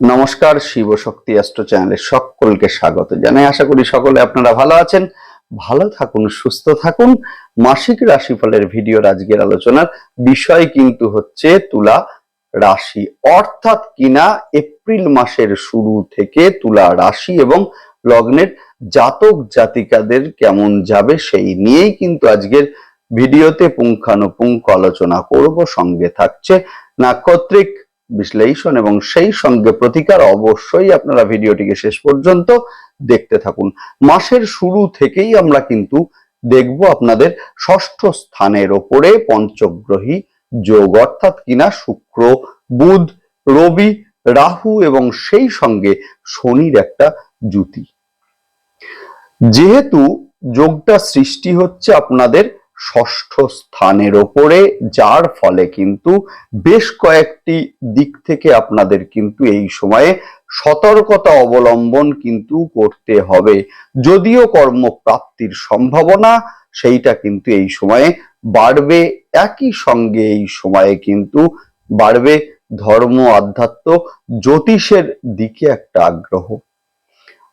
নমস্কার, শিব শক্তি অ্যাস্ট্রো চ্যানেলে সকলকে স্বাগত জানাই। আশা করি সকলে আপনারা ভালো আছেন, ভালো থাকুন, সুস্থ থাকুন। মাসিক রাশিফলের ভিডিওর আজকের আলোচনার বিষয় কিন্তু হচ্ছে তুলা রাশি। অর্থাৎ কিনা এপ্রিল মাসের শুরু থেকে তুলা রাশি এবং লগ্নের জাতক জাতিকাদের কেমন যাবে সেই নিয়েই কিন্তু আজকের ভিডিওতে পুঙ্খানুপুঙ্খ আলোচনা করব। সঙ্গে থাকছে নাক্ষত্রিক বিশ্লেষণ এবং সেই সঙ্গে প্রতিকার অবশ্যই আপনারা ভিডিওটিকে শেষ পর্যন্ত দেখতে থাকুন। মাসের শুরু থেকেই আমরা কিন্তু দেখব আপনাদের ষষ্ঠ স্থানের ওপরে পঞ্চগ্রহী যোগ, অর্থাৎ কিনা শুক্র, বুধ, রবি, রাহু এবং সেই সঙ্গে শনির একটা জুতি যেহেতু যোগটা সৃষ্টি হচ্ছে আপনাদের ষষ্ঠ স্থানের ওপরে, যার ফলে কিন্তু বেশ কয়েকটি দিক থেকে আপনাদের কিন্তু এই সময়ে সতর্কতা অবলম্বন কিন্তু করতে হবে। যদিও কর্মপ্রাপ্তির সম্ভাবনা, সেইটা কিন্তু এই সময়ে বাড়বে। একই সঙ্গে এই সময়ে কিন্তু বাড়বে ধর্ম, আধ্যাত্ম, জ্যোতিষের দিকে একটা আগ্রহ।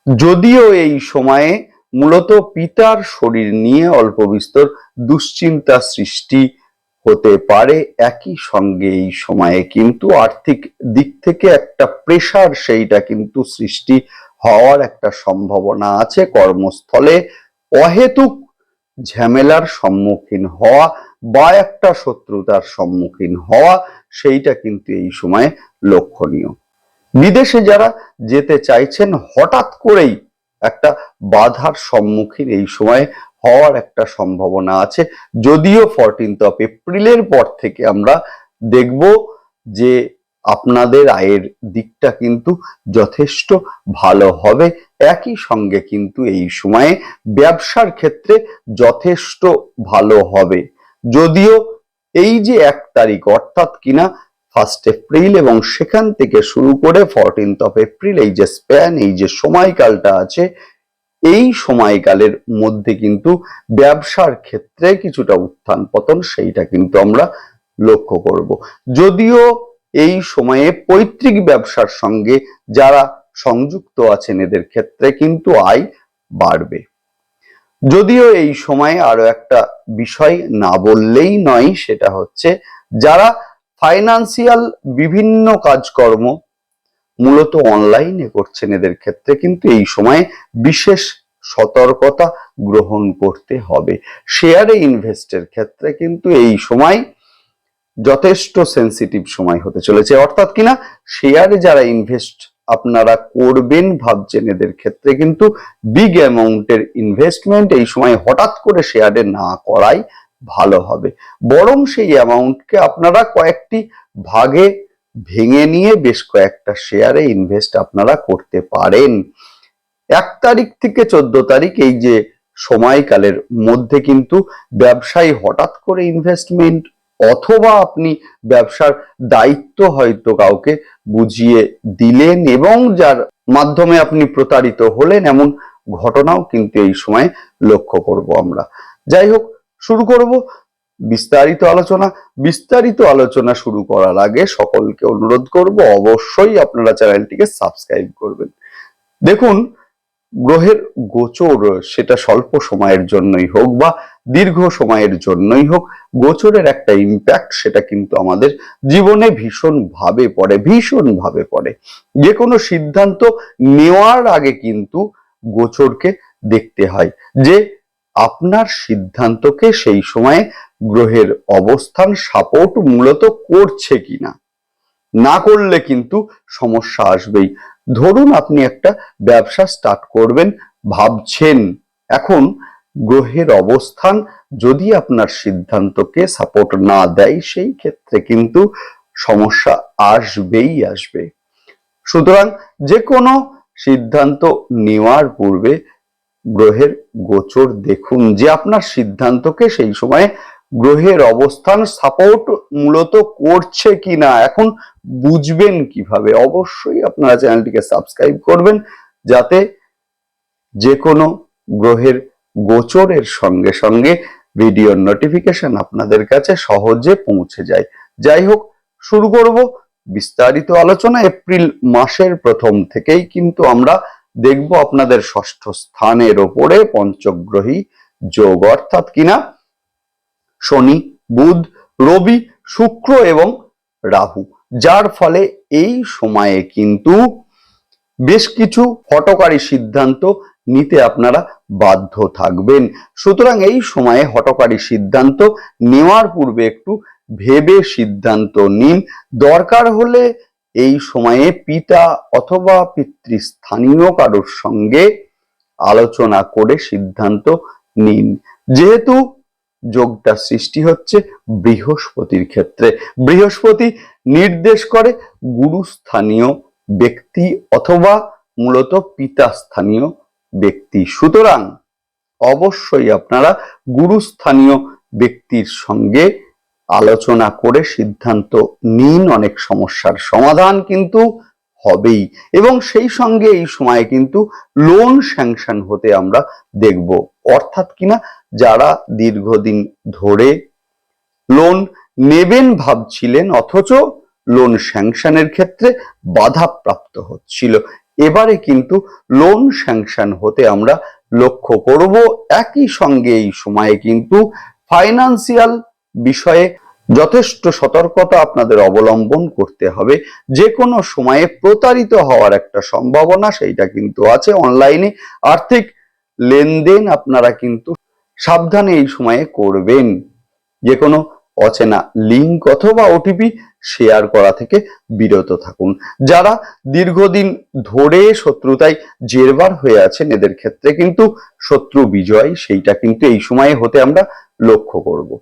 যদিও এই সময়ে মূলত পিতার শরীর নিয়ে অল্প বিস্তর দুশ্চিন্তা সৃষ্টি হতে পারে। একই সঙ্গে এই সময়ে কিন্তু আর্থিক দিক থেকে একটা প্রেশার সেইটা কিন্তু সৃষ্টি হওয়ার একটা সম্ভাবনা আছে। কর্মস্থলে অহেতুক ঝামেলার সম্মুখীন হওয়া বা একটা শত্রুতার সম্মুখীন হওয়া সেইটা কিন্তু এই সময়ে লক্ষণীয়। বিদেশে যারা যেতে চাইছেন, হঠাৎ করেই একটা বাধার সম্মুখীন এই সময়ে হওয়ার একটা সম্ভাবনা আছে। যদিও ফরটিন্থ অফ এপ্রিলের পর থেকে আমরা দেখব যে আপনাদের আয়ের দিকটা কিন্তু যথেষ্ট ভালো হবে। একই সঙ্গে কিন্তু এই সময়ে ব্যবসার ক্ষেত্রে যথেষ্ট ভালো হবে। যদিও এই যে এক তারিখ অর্থাৎ কিনা ফার্স্ট এপ্রিল এবং সেখান থেকে শুরু করে ফরটিন্থ অফ এপ্রিল এই যে স্প্যান এই যে সময়কালটা আছে, এই সময়কালের মধ্যে কিন্তু ব্যবসার ক্ষেত্রে কিছুটা উত্থান পতন সেইটা কিন্তু আমরা লক্ষ্য করব। যদিও এই সময়ে পৈতৃক ব্যবসার সঙ্গে যারা সংযুক্ত আছেন এদের ক্ষেত্রে কিন্তু আয় বাড়বে। যদিও এই সময়ে আরও একটা বিষয় না বললেই নয়, সেটা হচ্ছে যারা ফাইনান্সিয়াল বিভিন্ন কাজকর্ম মূলত অনলাইনে করছেন এদের ক্ষেত্রে, কিন্তু এই সময়ে বিশেষ সতর্কতা গ্রহণ করতে হবে। শেয়ারে ইনভেস্টের ক্ষেত্রে কিন্তু এই সময় যথেষ্ট সেন্সিটিভ সময় হতে চলেছে। অর্থাৎ কিনা শেয়ারে যারা ইনভেস্ট আপনারা করবেন ভাবছেন, এদের ক্ষেত্রে কিন্তু বিগ অ্যামাউন্টের ইনভেস্টমেন্ট এই সময় হঠাৎ করে শেয়ারে না করাই ভালো হবে। বরং সেই অ্যামাউন্টকে আপনারা কয়েকটি ভাগে ভেঙে নিয়ে বেশ কয়েকটা শেয়ারে ইনভেস্ট আপনারা করতে পারেন। এক তারিখ থেকে চোদ্দ তারিখ এই যে সময়কালের মধ্যে কিন্তু ব্যবসায়ী হঠাৎ করে ইনভেস্টমেন্ট অথবা আপনি ব্যবসার দায়িত্ব হয়তো কাউকে বুঝিয়ে দিলেন এবং যার মাধ্যমে আপনি প্রতারিত হলেন, এমন ঘটনাও কিন্তু এই সময় লক্ষ্য করব আমরা। যাই হোক শুরু করব। বিস্তারিত আলোচনা। বিস্তারিত আলোচনা শুরু করার আগে সকলকে অনুরোধ করব, অবশ্যই আপনারা চ্যানেলটিকে সাবস্ক্রাইব করবেন। দেখুন, গ্রহের গোচর সেটা স্বল্প সময়ের জন্যই হোক বা দীর্ঘ সময়ের জন্যই হোক, গোচরের একটা ইম্প্যাক্ট সেটা কিন্তু আমাদের জীবনে ভীষণ ভাবে পড়ে ভীষণ ভাবে পড়ে। যে কোনো সিদ্ধান্ত নেওয়ার আগে কিন্তু গোচরকে দেখতে হয় যে আপনার সিদ্ধান্তকে সেই সময়ে গ্রহের অবস্থান সাপোর্ট মূলত করছে কিনা? না করলে কিন্তু সমস্যা আসবেই। ধরুন আপনি একটা ব্যবসা স্টার্ট করবেন, ভাবছেন, এখন গ্রহের অবস্থান যদি আপনার সিদ্ধান্তকে সাপোর্ট না দেয়, সেই ক্ষেত্রে কিন্তু সমস্যা আসবেই আসবে। সুতরাং যে কোনো সিদ্ধান্ত নেওয়ার পূর্বে গ্রহের গোচর দেখুন। যে আপনার সিদ্ধান্তকে সেই সময়ে গ্রহের অবস্থান সাপোর্ট মূলত করছে কিনা, এখন বুঝবেন কীভাবে। অবশ্যই আপনারা চ্যানেলটিকে সাবস্ক্রাইব করবেন, যাতে যে কোনো গ্রহের গোচরের সঙ্গে সঙ্গে ভিডিওর নোটিফিকেশন আপনাদের কাছে সহজে পৌঁছে যায়। যাই হোক, শুরু করব বিস্তারিত আলোচনা। এপ্রিল মাসের প্রথম থেকেই কিন্তু আমরা দেখব আপনাদের ষষ্ঠ স্থানের ওপরে পঞ্চগ্রহী যোগ অর্থাৎ কিনা? শনি, বুধ, রবি, শুক্র এবং রাহু। যার ফলে এই সময়ে কিন্তু বেশ কিছু হটকারী সিদ্ধান্ত নিতে আপনারা বাধ্য থাকবেন। সুতরাং এই সময়ে হটকারী সিদ্ধান্ত নেওয়ার পূর্বে একটু ভেবে সিদ্ধান্ত নিন। দরকার হলে এই সময়ে পিতা অথবা পিতৃস্থানীয় কারোর সঙ্গে আলোচনা করে সিদ্ধান্ত নিন। যেহেতু যোগটা সৃষ্টি হচ্ছে বৃহস্পতির ক্ষেত্রে। বৃহস্পতি নির্দেশ করে গুরুস্থানীয় ব্যক্তি অথবা মূলত পিতা স্থানীয় ব্যক্তি। সুতরাং অবশ্যই আপনারা গুরুস্থানীয় ব্যক্তির সঙ্গে আলোচনা করে সিদ্ধান্ত নিন, অনেক সমস্যার সমাধান কিন্তু হবেই। এবং সেই সঙ্গে এই সময়ে কিন্তু লোন স্যাংশন হতে আমরা দেখব। অর্থাৎ কিনা যারা দীর্ঘদিন ধরে লোন নেবেন ভাবছিলেন, অথচ লোন স্যাংশনের ক্ষেত্রে বাধাপ্রাপ্ত হচ্ছিল। এবারে কিন্তু লোন স্যাংশন হতে আমরা লক্ষ্য করব। একই সঙ্গে এই সময়ে কিন্তু ফাইনান্সিয়াল বিষয়ে যথেষ্ট সতর্কতা আপনাদের অবলম্বন করতে হবে। যে কোনো সময়ে প্রতারিত হওয়ার একটা সম্ভাবনা সেইটা কিন্তু আছে। অনলাইনে আর্থিক লেনদেন আপনারা কিন্তু সাবধানে এই সময়ে করবেন। যে কোনো অচেনা লিঙ্ক অথবা ওটিপি শেয়ার করা থেকে বিরত থাকুন। যারা দীর্ঘদিন ধরে শত্রুতায় জেরবার হয়ে আছেন, এদের ক্ষেত্রে কিন্তু শত্রু বিজয় সেইটা কিন্তু এই সময়ে হতে আমরা লক্ষ্য করব।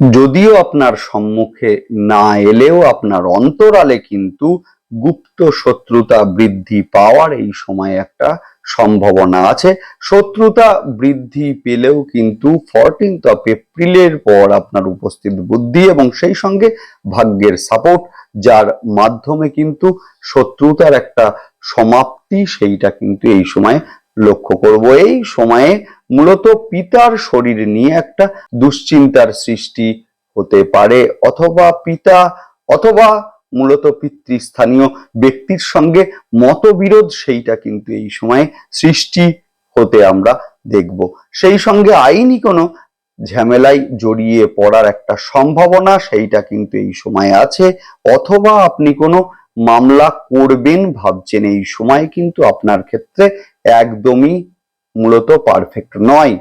যদিও আপনার সম্মুখে না এলেও আপনার অন্তরালে কিন্তু গুপ্ত শত্রুতা বৃদ্ধি পাওয়ার এই সময়ে একটা সম্ভাবনা আছে। শত্রুতা বৃদ্ধি পেলেও কিন্তু ফরটিন্থ অফ এপ্রিলের পর আপনার উপস্থিত বুদ্ধি এবং সেই সঙ্গে ভাগ্যের সাপোর্ট যার মাধ্যমে কিন্তু শত্রুতার একটা সমাপ্তি সেইটা কিন্তু এই সময় লক্ষ্য করব। এই সময়ে মূলত পিতার শরীর নিয়ে একটা দুশ্চিন্তার সৃষ্টি হতে পারে। অথবা পিতা অথবা মূলত পিতৃস্থানীয় ব্যক্তির সঙ্গে মতবিরোধ সেইটা কিন্তু এই সময়ে সৃষ্টি হতে আমরা দেখব। সেই সঙ্গে আইনি কোনো ঝামেলায় জড়িয়ে পড়ার একটা সম্ভাবনা সেইটা কিন্তু এই সময় আছে। অথবা আপনি কোনো মামলা করবেন, ভাবছেন এই সময় কিন্তু আপনার ক্ষেত্রে একদমই মূলত পারফেক্ট নয়।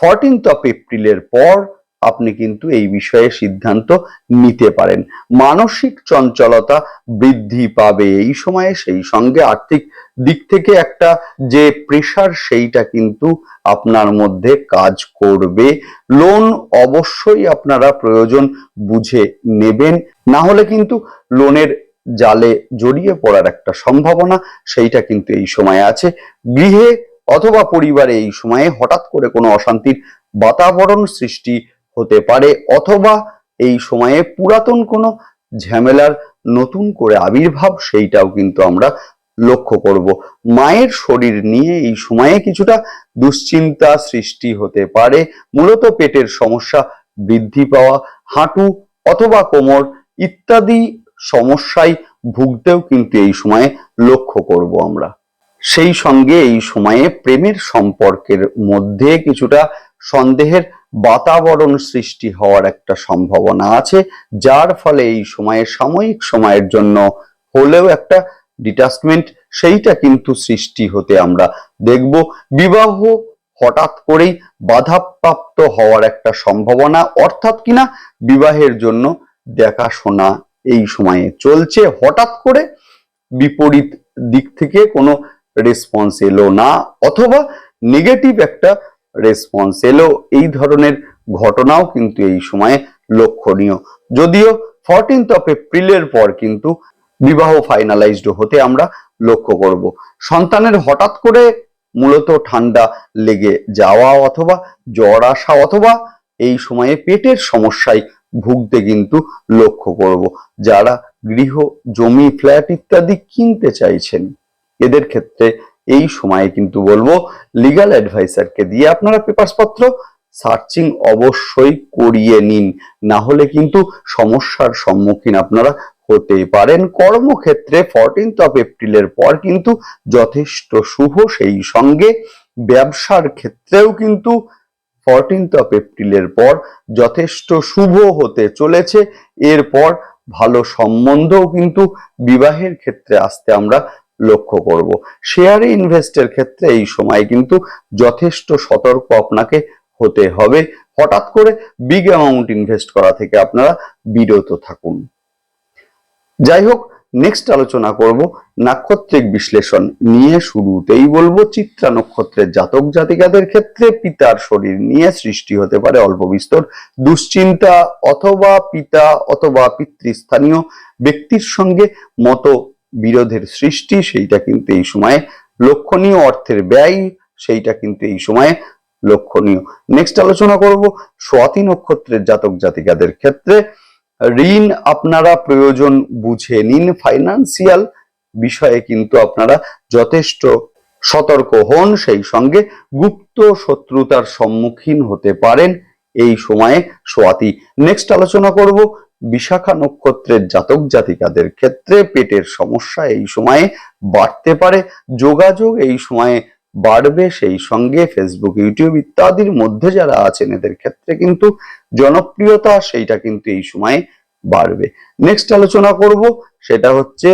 ফরটিন্থ অফ এপ্রিলের পর আপনি কিন্তু এই বিষয়ে সিদ্ধান্ত নিতে পারেন। মানসিক চঞ্চলতা বৃদ্ধি পাবে। এই সময়ে সেই সঙ্গে আর্থিক দিক থেকে একটা যে প্রেশার সেইটা কিন্তু আপনার মধ্যে কাজ করবে। লোন অবশ্যই আপনারা প্রয়োজন বুঝে নেবেন। না হলে কিন্তু লোনের জালে জড়িয়ে পড়ার একটা সম্ভাবনা সেইটা কিন্তু এই সময়ে আছে। গৃহে অথবা পরিবারে এই সময়ে হঠাৎ করে কোনো অশান্তির বাতাবরণ সৃষ্টি হতে পারে, অথবা এই সময়ে পুরাতন কোনো ঝামেলার নতুন করে আবির্ভাব সেইটাও কিন্তু আমরা লক্ষ্য করব। মায়ের শরীর নিয়ে এই সময়ে কিছুটা দুশ্চিন্তা সৃষ্টি হতে পারে, মূলত পেটের সমস্যা বৃদ্ধি পাওয়া, হাঁটু অথবা কোমর ইত্যাদি সমস্যায় ভুগতেও কিন্তু এই সময়ে লক্ষ্য করব আমরা। সেই সঙ্গে এই সময়ে প্রেমের সম্পর্কের মধ্যে কিছুটা সন্দেহের বাতাবরণ সৃষ্টি হওয়ার একটা সম্ভাবনা আছে, যার ফলে এই সময়ে, সাময়িক সময়ের জন্য হলেও একটা ডিটাচমেন্ট সেইটা কিন্তু সৃষ্টি হতে আমরা দেখব। বিবাহ হঠাৎ করেই বাধাপ্রাপ্ত হওয়ার একটা সম্ভাবনা, অর্থাৎ কিনা বিবাহের জন্য দেখাশোনা এই সময়ে চলছে। হঠাৎ করে বিপরীত দিক থেকে কোনো রেসপন্স এলো না, অথবা নেগেটিভ একটা রেসপন্স এলো। এই ধরনের ঘটনাও কিন্তু এই সময়ে লক্ষণীয়। যদিও ফরটিন্থ অফ এপ্রিলের পর কিন্তু বিবাহ ফাইনালাইজড হতে আমরা লক্ষ্য করব। সন্তানের হঠাৎ করে মূলত ঠান্ডা লেগে যাওয়া অথবা জ্বর আসা অথবা এই সময়ে পেটের সমস্যায় ভুগতে কিন্তু লক্ষ্য করব। যারা গৃহ, জমি ফ্ল্যাট ইত্যাদি কিনতে চাইছেন এদের ক্ষেত্রে এই সময়ে কিন্তু বলব লিগাল অ্যাডভাইসারকে দিয়ে আপনারা পেপারস পত্র সার্চিং অবশ্যই করিয়ে নিন। না হলে কিন্তু সমস্যার সম্মুখীন আপনারা হতে পারেন। কর্মক্ষেত্রে ফোরটিন্থ অফ এপ্রিলের পর কিন্তু যথেষ্ট শুভ। সেই সঙ্গে ব্যবসার ক্ষেত্রেও কিন্তু ফোরটিন্থ অফ এপ্রিলের পর যথেষ্ট শুভ হতে চলেছে। এরপর ভালো সম্বন্ধও কিন্তু বিবাহের ক্ষেত্রে আসতে আমরা লক্ষ্য করব। শেয়ারে ইনভেস্টের ক্ষেত্রে এই সময় কিন্তু যথেষ্ট সতর্ক আপনাকে হতে হবে। হঠাৎ করে বিগ অ্যামাউন্ট ইনভেস্ট করা থেকে আপনারা বিরত থাকুন। যাই হোক নেক্সট আলোচনা করব। নাক্ষত্রিক বিশ্লেষণ নিয়ে শুরুতেই বলব, চিত্রা নক্ষত্রের জাতক জাতিকাদের ক্ষেত্রে পিতার শরীর নিয়ে সৃষ্টি হতে পারে অল্প বিস্তর দুশ্চিন্তা অথবা পিতা অথবা পিতৃস্থানীয় ব্যক্তির সঙ্গে মত বিরোধের সৃষ্টি, সেইটা কিন্তু এই সময়ে লক্ষণীয় অর্থের ব্যয়, সেইটা কিন্তু এই সময়ে লক্ষণীয়। নেক্সট আলোচনা করব স্বাতি নক্ষত্রের জাতক জাতিকাদের ক্ষেত্রে। ঋণ আপনারা প্রয়োজন বুঝে নিন। ফাইন্যান্সিয়াল বিষয়ে কিন্তু আপনারা যথেষ্ট সতর্ক হন। সেই সঙ্গে গুপ্ত শত্রুতার সম্মুখীন হতে পারেন। এই সময়ে সোয়াতি। নেক্সট আলোচনা করব, বিশাখা নক্ষত্রের জাতক জাতিকাদের ক্ষেত্রে পেটের সমস্যা এই সময়ে বাড়তে পারে, যোগাযোগ এই সময়ে বাড়বে, সেই সঙ্গে ফেসবুক ইউটিউব ইত্যাদির মধ্যে যারা আছেন এদের ক্ষেত্রে কিন্তু জনপ্রিয়তা সেইটা কিন্তু এই সময়ে বাড়বে। নেক্সট আলোচনা করব, সেটা হচ্ছে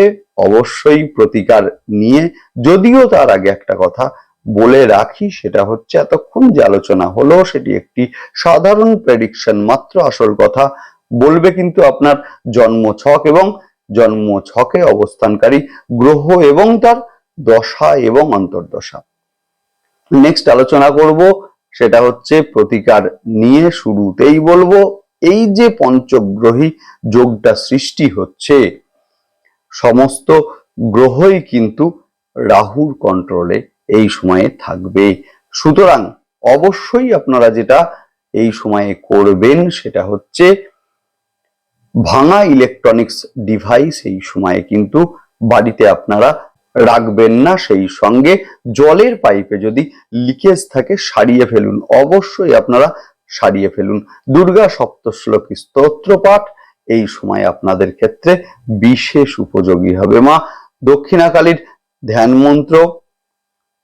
অবশ্যই প্রতিকার নিয়ে, যদিও তার আগে একটা কথা বলে রাখি, সেটা হচ্ছে এতক্ষণ যে আলোচনা হলো, সেটি একটি সাধারণ প্রেডিকশন মাত্র আসল কথা। বলবে কিন্তু আপনার জন্ম ছক এবং জন্ম ছকে অবস্থানকারী গ্রহ এবং তার দশা এবং অন্তর্দশা। নেক্সট আলোচনা করব, সেটা হচ্ছে প্রতিকার নিয়ে শুরুতেই বলব, এই যে পঞ্চগ্রহী যোগটা সৃষ্টি হচ্ছে, সমস্ত গ্রহই কিন্তু রাহুর কন্ট্রোলে এই সময়ে থাকবে। সুতরাং অবশ্যই আপনারা যেটা এই সময়ে করবেন সেটা হচ্ছে ভাঙা ইলেকট্রনিক্স ডিভাইস এই সময়ে কিন্তু বাড়িতে আপনারা রাখবেন না। সেই সঙ্গে জলের পাইপে যদি লিকেজ থাকে সারিয়ে ফেলুন। অবশ্যই আপনারা সারিয়ে ফেলুন। দুর্গা সপ্তশ্লোকী স্তোত্র পাঠ এই সময় আপনাদের ক্ষেত্রে বিশেষ উপযোগী হবে মা। দক্ষিণাকালীর ধ্যান মন্ত্র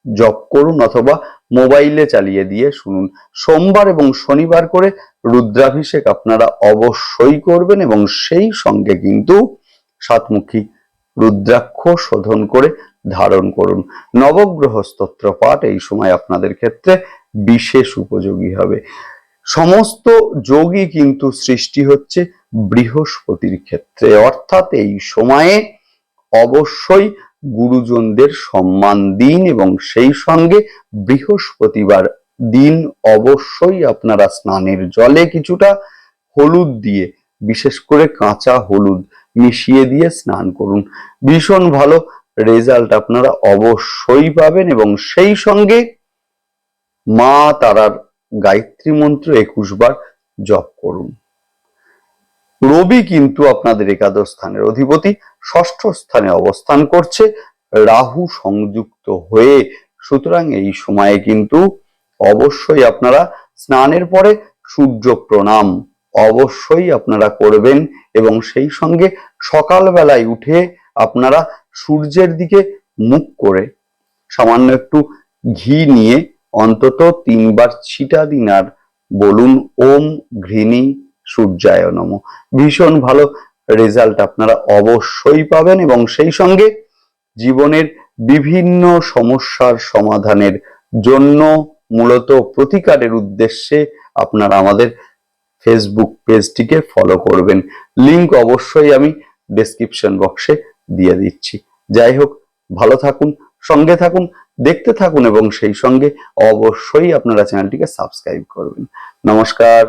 জপ করুন অথবা মোবাইলে চালিয়ে দিয়ে শুনুন। সোমবার এবং শনিবার করে রুদ্রাভিষেক আপনারা অবশ্যই করবেন এবং সেই সঙ্গে কিন্তু সাতমুখী রুদ্রাক্ষ শোধন করে ধারণ করুন। নবগ্রহ স্তোত্র পাঠ এই সময় আপনাদের ক্ষেত্রে বিশেষ উপযোগী হবে। সমস্ত যোগই কিন্তু সৃষ্টি হচ্ছে বৃহস্পতির ক্ষেত্রে। অর্থাৎ এই সময়ে অবশ্যই গুরুজনদের সম্মান দিন এবং সেই সঙ্গে বৃহস্পতিবার দিন অবশ্যই আপনারা স্নানের জলে কিছুটা হলুদ দিয়ে, বিশেষ করে কাঁচা হলুদ মিশিয়ে দিয়ে স্নান করুন। ভীষণ ভালো রেজাল্ট আপনারা অবশ্যই পাবেন এবং সেই সঙ্গে মা তারার গায়ত্রী মন্ত্র একুশ বার জপ করুন। রবি কিন্তু আপনাদের একাদশ স্থানের অধিপতি, ষষ্ঠ স্থানে অবস্থান করছে, রাহু সংযুক্ত হয়ে। সুতরাং এই সময়ে কিন্তু অবশ্যই আপনারা স্নানের পরে সূর্য প্রণাম অবশ্যই আপনারা করবেন এবং সেই সঙ্গে সকালবেলায় উঠে আপনারা সূর্যের দিকে মুখ করে সামান্য একটু ঘি নিয়ে অন্তত তিনবার ছিটা দিন আর বলুন, ওম ঘৃণী সূর্যায় নম ভীষণ ভালো রেজাল্ট আপনারা অবশ্যই পাবেন এবং সেই সঙ্গে জীবনের বিভিন্ন সমস্যার সমাধানের জন্য মূলত প্রতিকারের উদ্দেশ্যে আপনারা আমাদের ফেসবুক পেজটিকে ফলো করবেন। লিংক অবশ্যই আমি ডেসক্রিপশন বক্সে দিয়ে দিচ্ছি। যাই হোক, ভালো থাকুন, সঙ্গে থাকুন, দেখতে থাকুন এবং সেই সঙ্গে অবশ্যই আপনারা চ্যানেলটিকে সাবস্ক্রাইব করবেন। নমস্কার।